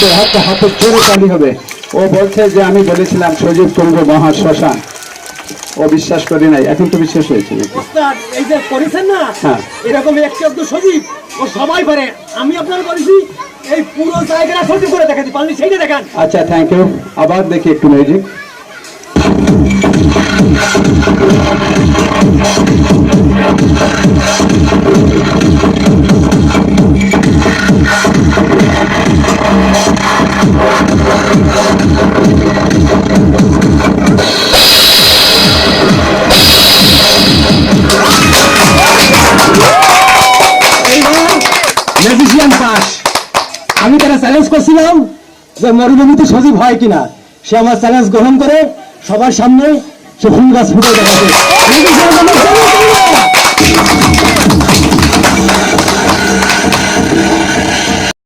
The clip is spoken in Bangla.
হাতে হাতে হাতে জোরে তালি হবে। ও বলছে যে আমি বলেছিলাম সজীব কুণ্ডু মহা শ্মশান ও বিশ্বাস করি নাই। এখন তো বিশ্বাস হয়েছে এই যে করেছেন না? হ্যাঁ। এরকম একটি অব্দ সজীব ও সবাই পারে। আমি আপনার করেছি এই পুরো জায়গাটা সজীব করে দেখাচ্ছি। পারলি সেইটা দেখান। আচ্ছা থ্যাংক ইউ আবার দেখি একটু মিউজিক আমি তারা চ্যালেঞ্জ করছিলাম যে মরুভূমিতে সজীব হয় কিনা। সে আমার চ্যালেঞ্জ গ্রহণ করে, সবার সামনে সে ফুল গাছ ফুটে দেখাচ্ছে।